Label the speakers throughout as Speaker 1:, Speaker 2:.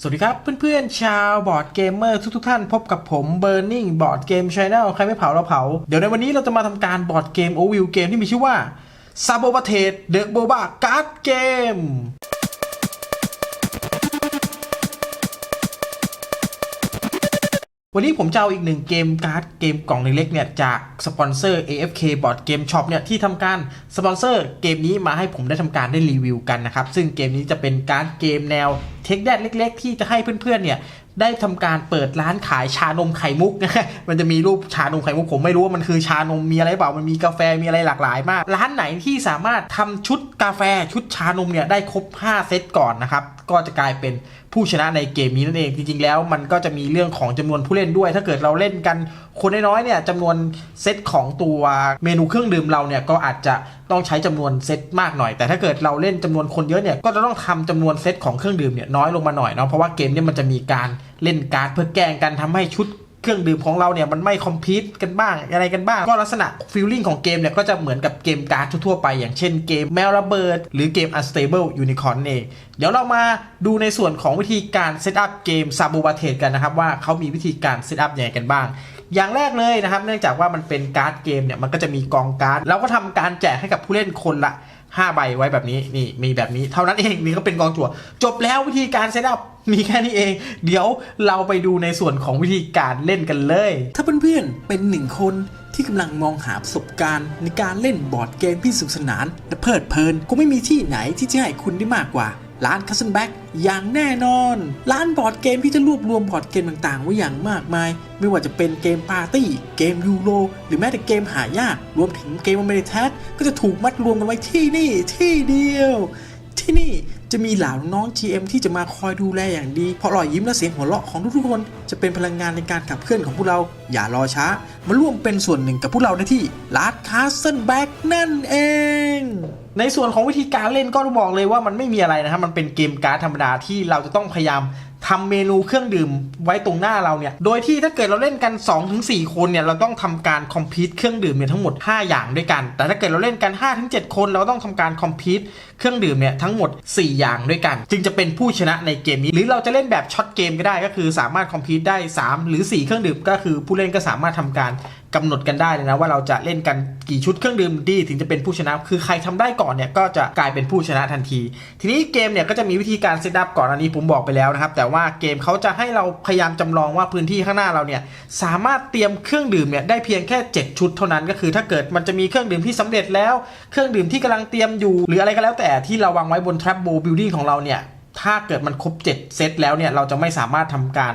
Speaker 1: สวัสดีครับเพื่อนๆชาวบอร์ดเกมเมอร์ทุกๆท่านพบกับผม Burning Board Game Channel ใครไม่เผาเราเผา เดี๋ยวในวันนี้เราจะมาทำการบอร์ดเกมโอวิวเกมที่มีชื่อว่า s a b o b a t e The Boba Card Game วันนี้ผมจะเอาอีกหนึ่งเกมการ์ดเกมกล่องเล็กๆเนี่ยจากสปอนเซอร์ AFK Board Game Shop เนี่ยที่ทำการสปอนเซอร์เกมนี้มาให้ผมได้ทำการได้รีวิวกันนะครับ ซึ่งเกมนี้จะเป็นการ์ดเกมแนวเทคแดดเล็ก ๆ ที่จะให้เพื่อนๆเนี่ยได้ทำการเปิดร้านขายชานมไข่มุกนะมันจะมีรูปชานมไข่มุกผมไม่รู้ว่ามันคือชานมมีอะไรเปล่า มันมีกาแฟมีอะไรหลากหลายมาก ร้านไหนที่สามารถทำชุดกาแฟชุดชานมเนี่ยได้ครบ 5 เซตก่อนนะครับ ก็จะกลายเป็นผู้ชนะในเกมนี้นั่นเองจริงๆแล้วมันก็จะมีเรื่องของจำนวนผู้เล่นด้วย ถ้าเกิดเราเล่นกันคนน้อยๆเนี่ยจำนวนเซตของตัวเมนูเครื่องดื่มเราเนี่ยก็อาจจะต้องใช้จำนวนเซตมากหน่อย แต่ถ้าเกิดเราเล่นจำนวนคนเยอะเนี่ยก็จะต้องทำจำนวนเซตของเครื่องดื่มเนี่ยน้อยลงมาหน่อยเนาะเพราะว่าเกมเนี่ยมันจะมีการเล่นการ์ดเพื่อแกล้งกันทำให้ชุด เครื่องดื่มของเราเนี่ยมันไม่คอมพิวต์กันบ้างอะไรกันบ้าง ก็ลักษณะฟีลลิ่งของเกมเนี่ยก็จะเหมือนกับเกมการ์ดทั่วไป อย่างเช่นเกมแมวระเบิด หรือเกม Unstable Unicorn เองเดี๋ยวเรามาดูในส่วนของวิธีการเซตอัพเกม s a b o b a t e กันนะครับว่าเขามีวิธีการเซตอัพยังไงกันบ้างอย่างแรกเลยนะครับ เนื่องจากว่ามันเป็นการ์ดเกมเนี่ยมันก็จะมีกองการ์ด เราก็ทำการแจกให้กับผู้เล่นคนละ 5 ใบไว้แบบนี้นี่มีแบบนี้เท่านั้นเองนี่ก็เป็นกองจั่ว จบแล้ววิธีการเซตอัพมีแค่นี้เอง เดี๋ยวเราไปดูในส่วนของวิธีการเล่นกันเลย
Speaker 2: ถ้าเพื่อนๆเป็นหนึ่งคนที่กำลังมองหาประสบการณ์ในการเล่นบอร์ดเกมที่สนุกสนานและเพลิดเพลินก็ไม่มีที่ไหนที่จะให้คุณได้มากกว่า ร้านคัสเซนแบ็กอย่างแน่นอน ร้านบอร์ดเกมที่จะรวบรวมบอร์ดเกมต่างๆ ไว้อย่างมากมาย ไม่ว่าจะเป็นเกมปาร์ตี้ เกมยูโรหรือแม้แต่เกมหายาก รวมถึงเกมอเมริแทสก็จะถูกมัดรวมกันไว้ที่นี่ที่เดียว ที่นี่จะมีเหล่าน้อง GM ที่จะมาคอยดูแลอย่างดี เพราะรอยยิ้มและเสียงหัวเราะของทุกๆคนจะเป็นพลังงานในการขับเคลื่อนของพวกเรา อย่ารอช้า มาร่วมเป็นส่วนหนึ่งกับพวกเราได้ที่ลาดคาสเซนแบ็กนั่นเอง
Speaker 1: ในส่วนของวิธีการเล่นก็ต้องบอกเลยว่ามันไม่มีอะไรนะครับมันเป็นเกมการ์ดธรรมดาที่เราจะต้องพยายามทำเมนูเครื่องดื่มไว้ตรงหน้าเราเนี่ย โดยที่ถ้าเกิดเราเล่นกัน 2-4 คนเนี่ย เราต้องทำการคอมพิวต์เครื่องดื่มเนี่ยทั้งหมด 5 อย่างด้วยกัน แต่ถ้าเกิดเราเล่นกัน 5-7 คน เราต้องทำการคอมพิวต์เครื่องดื่มเนี่ยทั้งหมด 4 อย่างด้วยกัน จึงจะเป็นผู้ชนะในเกมนี้ หรือเราจะเล่นแบบช็อตเกมก็ได้ก็คือสามารถคอมพิวต์ได้ 3 หรือ 4 เครื่องดื่มก็คือผู้เล่นก็สามารถทำการ กำหนดกันได้เลยนะว่าเราจะเล่นกันกี่ชุดเครื่องดื่มดีถึงจะเป็นผู้ชนะ คือใครทำได้ก่อนเนี่ยก็จะกลายเป็นผู้ชนะทันที ทีนี้เกมเนี่ยก็จะมีวิธีการเซตอัพก่อนอันนี้ผมบอกไปแล้วนะครับ แต่ว่าเกมเขาจะให้เราพยายามจำลองว่าพื้นที่ข้างหน้าเราเนี่ยสามารถเตรียมเครื่องดื่มเนี่ยได้เพียงแค่ 7 ชุดเท่านั้นก็คือถ้าเกิดมันจะมีเครื่องดื่มที่สำเร็จแล้ว เครื่องดื่มที่กำลังเตรียมอยู่ หรืออะไรก็แล้วแต่ที่เราวางไว้บน trap bowl building ของเราเนี่ยถ้าเกิดมันครบ 7 เซตแล้วเนี่ยเราจะไม่สามารถทำการ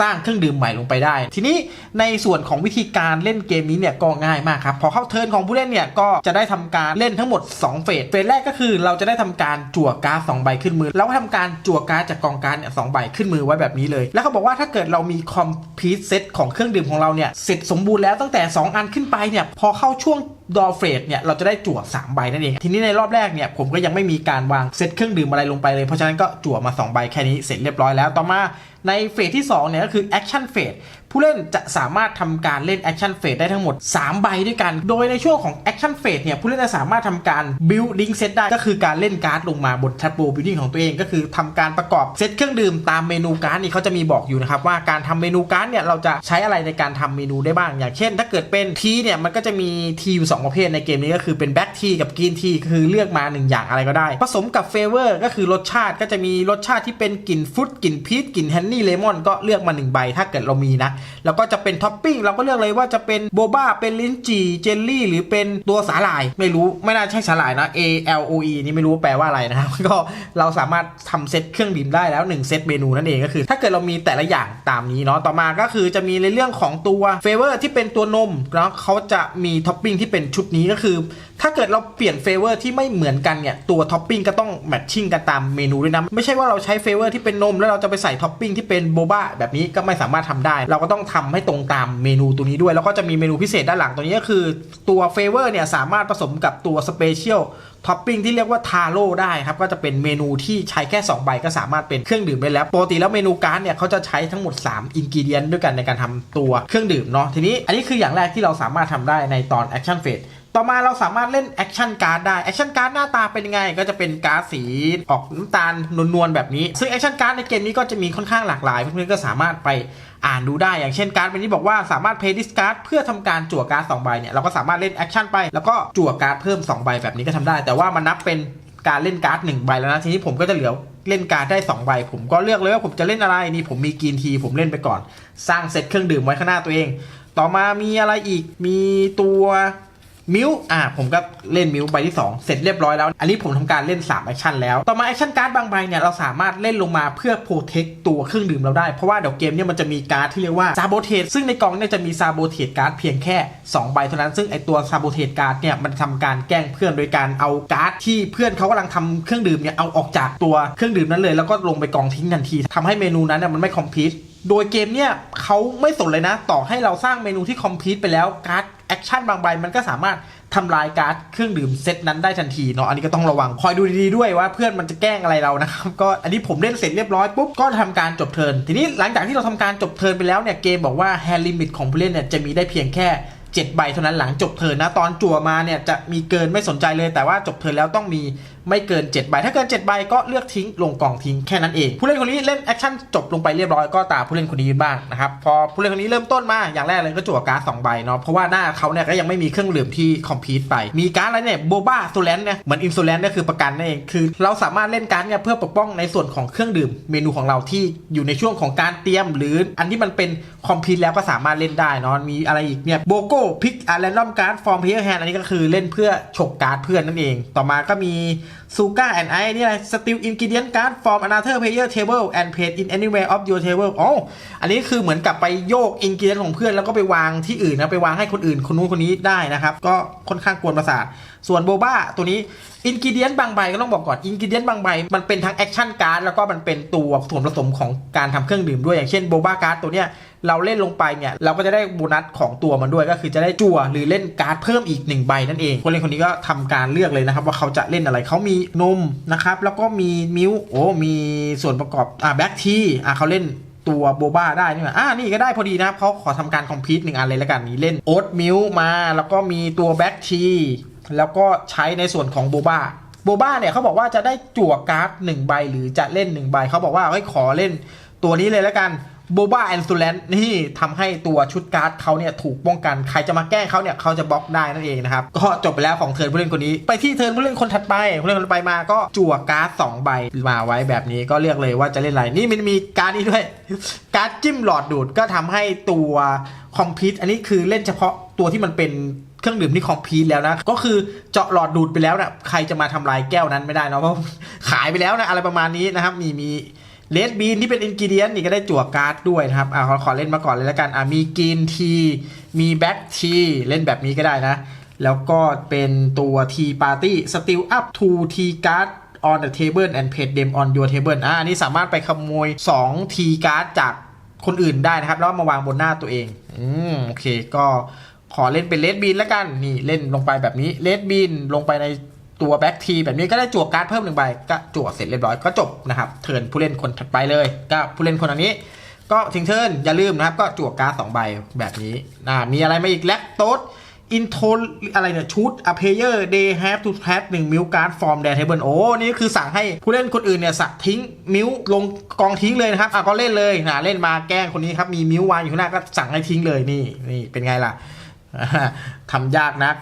Speaker 1: สร้างเครื่องดื่มใหม่ลงไปได้ ทีนี้ในส่วนของวิธีการเล่นเกมนี้เนี่ยก็ง่ายมากครับ พอเข้าเทิร์นของผู้เล่นเนี่ยก็จะได้ทำการเล่นทั้งหมด 2 เฟส เฟสแรกก็คือเราจะได้ทำการจั่วการ์ดสองใบขึ้นมือ แล้วก็ทำการจั่วการ์ดจากกองการ์ดเนี่ยสองใบขึ้นมือไว้แบบนี้เลย แล้วเขาบอกว่าถ้าเกิดเรามีคอมพิวเซตของเครื่องดื่มของเราเนี่ยเสร็จสมบูรณ์แล้วตั้งแต่ 2 อันขึ้นไปเนี่ยพอเข้าช่วงดอเฟรดเนี่ยเราจะได้จั่ว3ใบนั่นเอง ทีนี้ในรอบแรกเนี่ยผมก็ยังไม่มีการวางเซตเครื่องดื่มอะไรลงไปเลย เพราะฉะนั้นก็จั่วมา 2 ใบแค่นี้เสร็จเรียบร้อยแล้วต่อมา ในเฟสที่ 2 เนี่ยก็คือแอคชั่นเฟสผู้เล่นจะสามารถทำการเล่นแอคชั่นเฟสได้ทั้งหมด 3 ใบด้วยกัน โดยในช่วงของแอคชั่นเฟสเนี่ยผู้เล่นจะสามารถทำการบิลดิ้งเซตได้ก็คือการเล่นการ์ดลงมาบนแท็บโบบิลดิ้งของตัวเอง ก็คือทำการประกอบเซตเครื่องดื่มตามเมนูการ์ดนี่เขาจะมีบอกอยู่นะครับว่าการทำเมนูการ์ดเนี่ยเราจะใช้อะไรในการทำเมนูได้บ้าง อย่างเช่น ถ้าเกิดเป็นทีเนี่ยมันก็จะมีทีอยู่สองประเภทในเกมนี้ก็คือเป็นแบ็กทีกับกรีนทีคือเลือกมาหนึ่งอย่างอะไรก็ได้ ผสมกับเฟเวอร์ก็คือรสชาติก็จะมีรสชาติที่เป็นกลิ่นฟรุตกลิ่นพีชกลิ่นแฮนนี่เลมอนก็เลือกมาหนึ่งใบถ้าเกิดเรามีนะ แล้วก็จะเป็นท็อปปิ้งเราก็เลือกเลยว่าจะเป็นโบบ้าเป็นลิ้นจี่เจลลี่ หรือเป็นตัวสาหร่าย ไม่รู้ไม่น่าใช่สาหร่ายนะ A L O E นี่ไม่รู้แปลว่าอะไรนะครับก็เราสามารถทำเซตเครื่องดื่มได้แล้ว1เซตเมนูนั่นเองก็คือ ถ้าเกิดเรามีแต่ละอย่างตามนี้เนาะต่อมาก็คือจะมีในเรื่องของตัวเฟเวอร์ที่เป็นตัวนมเนาะเขาจะมีท็อปปิ้งที่เป็นชุดนี้ก็คือถ้าเกิดเราเปลี่ยนเฟเวอร์ที่ไม่เหมือนกันเนี่ยตัวท็อปปิ้งก็ต้องแมทชิ่งกันตามเมนูด้วยนะ ไม่ใช่ว่าเราใช้เฟเวอร์ที่เป็นนม แล้วเราจะไปใส่ท็อปปิ้งที่เป็นโบบ้าแบบนี้ก็ไม่สามารถทำได้ เราก็ต้องทำให้ตรงตามเมนูตัวนี้ด้วย แล้วก็จะมีเมนูพิเศษด้านหลังตัวนี้ก็คือ ตัวเฟเวอร์เนี่ยสามารถผสมกับตัวสเปเชียลท็อปปิ้งที่เรียกว่าทาโร่ได้ครับ ก็จะเป็นเมนูที่ใช้แค่ 2 ใบก็สามารถเป็นเครื่องดื่มได้แล้วปกติแล้วเมนูการ์ดเนี่ยเขาจะใช้ทั้งหมด 3 อินกิเดียนด้วยกันในการทำตัวเครื่องดื่มเนาะทีนี้อันนี้คืออย่างแรกที่เราสามารถทำได้ในตอนแอคชั่นเฟส ต่อมาเราสามารถเล่นแอคชั่นการ์ดได้แอคชั่นการ์ดหน้าตาเป็นยังไงก็จะเป็นการ์ดสีออกน้ำตาลนวลๆแบบนี้ ซึ่งแอคชั่นการ์ดในเกมนี้ก็จะมีค่อนข้างหลากหลายเพื่อนๆก็สามารถไปอ่านดูได้อย่างเช่นการ์ดเป็นที่บอกว่าสามารถ play this card เพื่อทำการจั่วการ์ดสองใบเนี่ยเราก็สามารถเล่นแอคชั่นไปแล้วก็จั่วการ์ดเพิ่มสองใบแบบนี้ก็ทำได้ แต่ว่ามันนับเป็นการเล่นการ์ดหนึ่งใบแล้วนะทีนี้ผมก็จะเหลือเล่นการ์ดได้สองใบ ผมก็เลือกเลยว่าผมจะเล่นอะไรนี่ผมมีกรีนทีผมเล่นไปก่อน สร้างเซตเครื่องดื่มไว้ข้างหน้าตัวเอง ต่อมามีอะไรอีกมีตัว มิวอ่าผมก็เล่นมิวใบที่ 2 เสร็จเรียบร้อยแล้ว อันนี้ผมทำการเล่น3แอคชั่นแล้ว ต่อมาแอคชั่นการ์ดบางใบเนี่ยเราสามารถเล่นลงมาเพื่อโปรเทคตัวเครื่องดื่มเราได้ เพราะว่าเดี๋ยวเกมเนี่ยมันจะมีการ์ดที่เรียกว่าซาโบเทสซึ่งในกล่องเนี่ยจะมีซาโบเทสการ์ดเพียงแค่ 2 ใบเท่านั้น ซึ่งไอตัวซาโบเทสการ์ดเนี่ยมันทำการแกล้งเพื่อนโดยการเอาการ์ดที่เพื่อนเขากำลังทำเครื่องดื่มเนี่ยเอาออกจากตัวเครื่องดื่มนั้นเลย แล้วก็ลงไปกองทิ้งทันทีทำให้เมนูนั้นเนี่ยมันไม่คอมพลีทโดยเกมเนี่ยเขาไม่สนเลยนะ ต่อให้เราสร้างเมนูที่คอมพลีทไปแล้วการ์ด ชั่นบางใบมันก็สามารถทำลายการ์ดเครื่องดื่มเซตนั้นได้ทันทีเนาะอันนี้ก็ต้องระวังคอยดูดีๆด้วยว่าเพื่อนมันจะแกล้งอะไรเรานะครับก็อันนี้ผมเล่นเสร็จเรียบร้อยปุ๊บก็ทำการจบเทิร์นทีนี้หลังจากที่เราทำการจบเทิร์นไปแล้วเนี่ยเกมบอกว่าแฮนด์ลิมิตของผู้เล่นเนี่ยจะมีได้เพียงแค่ 7 ใบเท่านั้นหลังจบเทินนะ ตอนจั่วมาเนี่ยจะมีเกินไม่สนใจเลยแต่ว่าจบเทินแล้วต้องมีไม่เกิน 7 ใบ ถ้าเกิน 7 ใบก็เลือกทิ้งลงกล่องทิ้งแค่นั้นเอง ผู้เล่นคนนี้เล่นแอคชั่นจบลงไปเรียบร้อยก็ตาผู้เล่นคนนี้บ้างนะครับ พอผู้เล่นคนนี้เริ่มต้นมาอย่างแรกเลยก็จั่วการ์ดสองใบเนาะเพราะว่าหน้าเขาเนี่ยก็ยังไม่มีเครื่องดื่มที่คอมพิวต์ไป มีการ์ดอะไรเนี่ยโบบ้าโซแลนเนี่ยเหมือนอินโซแลนเนี่ยคือประกันนั่นเองคือ เราสามารถเล่นการ์ดเนี่ยเพื่อปกป้องในส่วนของเครื่องดื่ม เมนูของเราที่อยู่ในช่วงของการเตรียม หรืออันที่มันเป็นคอมพิวต์แล้วก็สามารถเล่นได้เนาะมีอะไรอีกเนี่ยโบโก้พิกอาร์แรนดอมการ์ดฟอร์มเพลเยอร์แฮนอันนี้ก็คือเล่นเพื่อฉกการ์ดเพื่อนนั่นเอง ต่อมาก็มีซูก้าแอนไอนี่อะไรสติลอินกิเดียนการ์ดฟอร์มอนาเธอร์เพเยอร์เทเบิลแอนเพจอินแอนิเวอร์ออฟยูเทเบิลอ๋ออันนี้คือเหมือนกับไปโยกอินกิเดียนของเพื่อนแล้วก็ไปวางที่อื่นนะไปวางให้คนอื่นคนนู้นคนนี้ได้นะครับ ก็ค่อนข้างกวนประสาท ส่วนโบบ้าตัวนี้อินกิเดียนบางใบก็ต้องบอกก่อนอินกิเดียนบางใบ มันเป็นทั้งแอคชั่นการ์ดแล้วก็มันเป็นตัวส่วนผสมของการทำเครื่องดื่มด้วยอย่างเช่นโบบ้าการ์ดตัวเนี้ยเราเล่นลงไปเนี่ยเราก็จะได้โบนัสของตัวมันด้วยก็คือจะได้จั่วหรือเล่นการ์ดเพิ่มอีกหนึ่งใบนั่นเองคนเล่นคนนี้ก็ทำการเลือกเลยนะครับว่าเขาจะเล่นอะไรเขามีนมนะครับแล้วก็มีมิลค์โอ้มีส่วนประกอบอ่าแบ็กทีอ่าเขาเล่นตัวโบบ้าได้นี่หว่าอ่านี่ก็ได้พอดีนะครับเขาขอทำการคอมพิวต์หนึ่งอันเลยแล้วกันนี่เล่นโอ๊ตมิลมา แล้วก็มีตัวแบ็กทีแล้วก็ใช้ในส่วนของโบบ้าโบบ้าเนี่ยเขาบอกว่าจะได้จั่วการ์ดหนึ่งใบหรือจะเล่นหนึ่งใบเขาบอกว่าเฮ้ยขอเล่นตัวนี้เลยแล้วกัน โบบ้าแอนซูแลนนี่ทำให้ตัวชุดการ์ดเขาเนี่ยถูกป้องกัน ใครจะมาแกล้งเขาเนี่ยเขาจะบล็อกได้นั่นเองนะครับ ก็จบไปแล้วของเทิร์นผู้เล่นคนนี้ ไปที่เทิร์นผู้เล่นคนถัดไปผู้เล่นคนถัดไปมาก็จั่วการ์ดสองใบมาไว้แบบนี้ก็เลือกเลยว่าจะเล่นอะไร นี่มันมีการ์ดนี้ด้วย การ์ดจิ้มหลอดดูดก็ทำให้ตัวคอมพิวต์อันนี้คือเล่นเฉพาะตัวที่มันเป็นเครื่องดื่มที่คอมพิวต์แล้วนะ ก็คือเจาะหลอดดูดไปแล้วนะใครจะมาทำลายแก้วนั้นไม่ได้นะเพราะขายไปแล้วนะอะไรประมาณนี้นะครับ มีมี เลดบีนที่เป็นอินกิเดียนนี่ก็ได้จั่วการ์ดด้วยนะครับอ่าขอขอเล่นมาก่อนเลยแล้วกันอ่ามีกรีนที มีแบ็กทีเล่นแบบนี้ก็ได้นะ แล้วก็เป็นตัวทีปาร์ตี้สติลอัพทูทีการ์ด on the table and put them on your table อ่าอันนี้สามารถไปขโมย2ทีการ์ดจากคนอื่นได้นะครับ แล้วมาวางบนหน้าตัวเอง อืม โอเค ก็ขอเล่นเป็นเลดบีนแล้วกัน นี่เล่นลงไปแบบนี้เลดบีนลงไปใน ตัวแบ็กทีแบบนี้ก็ได้จั่วการ์ดเพิ่มหนึ่งใบก็จั่วเสร็จเรียบร้อยก็จบนะครับเทิร์นผู้เล่นคนถัดไปเลยก็ผู้เล่นคนอันนี้ ก็ถึงเทิร์นอย่าลืมนะครับ ก็จั่วการ์ดสองใบแบบนี้อ่ามีอะไรมาอีกแลคโตสอินโทอะไรเนี่ยชุดอะเพเยอร์เดย์แฮปทูแพทหนึ่งมิลการ์ดฟอร์มแดนเทเบิลโอ้นี่คือสั่งให้ผู้เล่นคนอื่นเนี่ยสักทิ้งมิลลงกองทิ้งเลยนะครับอะก็เล่นเลยนะเล่นมาแกล้งคนนี้ครับมีมิลวางอยู่ข้างหน้าก็สั่งให้ทิ้งเลยนี่นี่เป็นไงล่ะ ทำยากนัก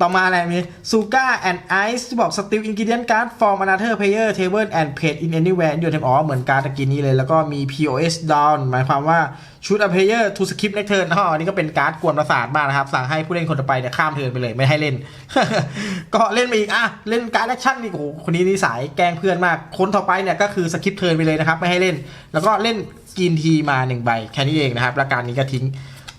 Speaker 1: ต่อมาอะไรมีซูก้าแอนไอซ์บอกสติลอินกิเดียนการ์ดฟอร์มอนาเธอร์เพเยอร์เทเบิลแอนเพจอินแอนิแวร์อยู่เทมอ๋อเหมือนการตะกี้นี้เลย แล้วก็มี POS down หมายความว่าชุดอเพเยอร์ทูสคริปต์ในเทิร์นอ๋ออันนี้ก็เป็นการ์ดกวนประสาทมากนะครับ สั่งให้ผู้เล่นคนต่อไปเนี่ยข้ามเทิร์นไปเลยไม่ให้เล่น ก็เล่นไปอีก อะ เล่นการ์ดแอคชั่นนี่โอ้โหคนนี้นิสัยแกล้งเพื่อนมาก คนต่อไปเนี่ยก็คือสคริปต์เทิร์นไปเลยนะครับไม่ให้เล่น แล้วก็เล่นกินทีมาหนึ่งใบแค่นี้เองนะครับแล้วการนี้ก็ทิ้ง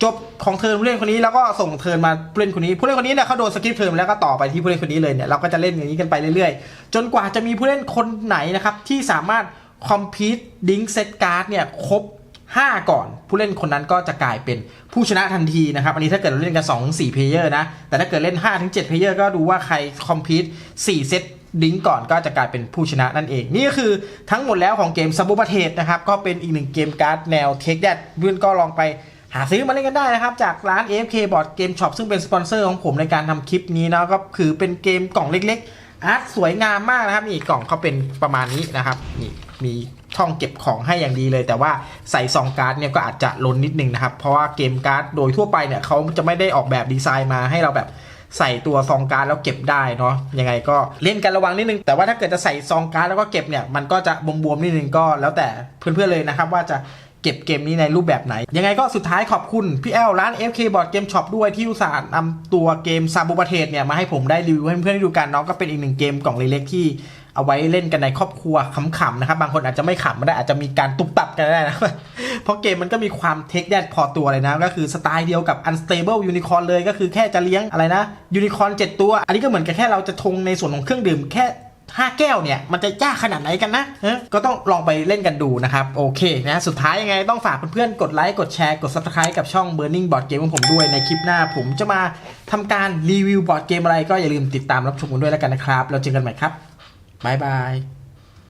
Speaker 1: จบของเทิร์นผู้เล่นคนนี้แล้วก็ส่งเทิร์นมาผู้เล่นคนนี้ผู้เล่นคนนี้เนี่ยเขาโดนสกิปเทิร์นแล้วก็ต่อไปที่ผู้เล่นคนนี้เลยเนี่ยเราก็จะเล่นอย่างนี้กันไปเรื่อยๆ จนกว่าจะมีผู้เล่นคนไหนนะครับที่สามารถคอมพิวต์ดิงเซตการ์ดเนี่ยครบ 5 ก่อน ผู้เล่นคนนั้นก็จะกลายเป็นผู้ชนะทันทีนะครับ อันนี้ถ้าเกิดเราเล่นกัน2 4เพลเยอร์นะ แต่ถ้าเกิดเล่น5ถึง7เพลเยอร์ก็ดูว่าใครคอมพิวต์4เซตดิงก่อนก็จะกลายเป็นผู้ชนะนั่นเอง นี่ก็คือทั้งหมดแล้วของเกมซับบูบเทสนะครับ ก็เป็นอีกหนึ่งเกมการ์ดแนวเทคแดดเพื่อนก็ลองไป หาซื้อมาเล่นกันได้นะครับ จากร้าน AFK Board Game Shop ซึ่งเป็นสปอนเซอร์ของผมในการทำคลิปนี้นะก็คือเป็นเกมกล่องเล็กๆอาร์ตสวยงามมากนะครับนี่กล่องเขาเป็นประมาณนี้นะครับนี่มีช่องเก็บของให้อย่างดีเลย แต่ว่าใส่ซองการ์ดเนี่ยก็อาจจะล้นนิดนึงนะครับ เพราะว่าเกมการ์ดโดยทั่วไปเนี่ยเขาจะไม่ได้ออกแบบดีไซน์มาให้เราแบบใส่ตัวซองการ์ดแล้วเก็บได้เนาะยังไงก็เล่นกันระวังนิดนึง แต่ว่าถ้าเกิดจะใส่ซองการ์ดแล้วก็เก็บเนี่ยมันก็จะบวมๆนิดนึงก็แล้วแต่เพื่อนๆเลยนะครับว่าจะ เก็บเกมนี้ในรูปแบบไหน ยังไงก็สุดท้ายขอบคุณพี่แอลร้าน FK Board Game Shop ด้วยที่อุตส่าห์นำตัวเกมซาบูบาเทสเนี่ยมาให้ผมได้รีวิวให้เพื่อนๆได้ดูกันเนาะก็เป็นอีกหนึ่งเกมกล่องเล็กๆที่เอาไว้เล่นกันในครอบครัวขำๆนะครับ บางคนอาจจะไม่ขำก็ได้อาจจะมีการตุบตับกันได้นะ เพราะเกมมันก็มีความเทคแดดพอตัวเลยนะ ก็คือสไตล์เดียวกับ Unstable Unicorn เลยก็คือแค่จะเลี้ยงอะไรนะ Unicorn 7ตัว อันนี้ก็เหมือนกับแค่เราจะทงในส่วนของเครื่องดื่มแค่ 5 แก้วเนี่ยมันจะยากขนาดไหนกันนะเอ้อก็ต้องลองไปเล่นกันดูนะครับ โอเคนะสุดท้ายยังไงต้องฝากเพื่อนๆ กดไลค์ กดแชร์ กด Subscribe กับช่อง Burning Board Game ของผมด้วยในคลิปหน้า ผมจะมาทำการรีวิวบอร์ดเกมอะไรก็อย่าลืมติดตามรับชมกันด้วยแล้วกันนะครับ เราเจอกันใหม่ครับบายบาย